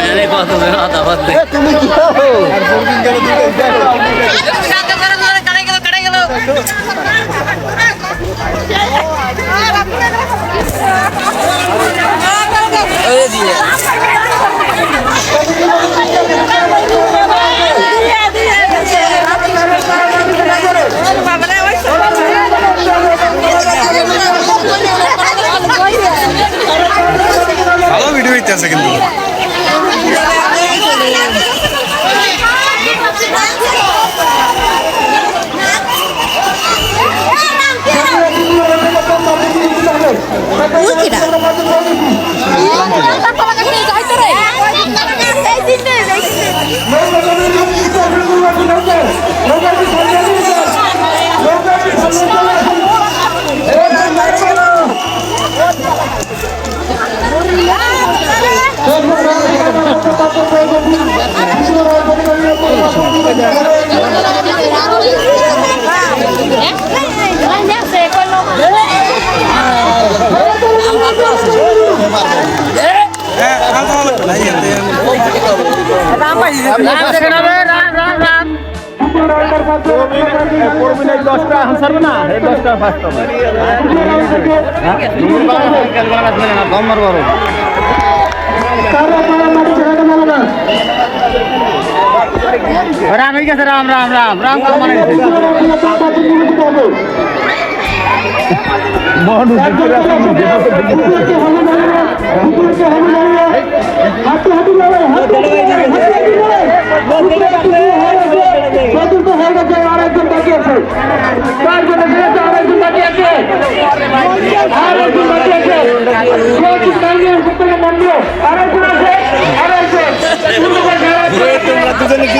যাবে কত আধা বাদ তুমি কি? হইতেছে কিন্তু। দশটা আনসার না এই দশটা ফার্স্ট হবে কম মারবো রাম হয়ে গেছে রাম রাম রাম রাম কাম মানে চতুর্থ হয়ে গেছে আরেকজন বাকি আছে চারজন এসে গেছে আরেকজন বাকি আছে আরেকজন বাকি আছে চতুর্থ টাইমের সত্যি মন্দির আরেকজন আছে আরেকজন তোমরা দুজনে কি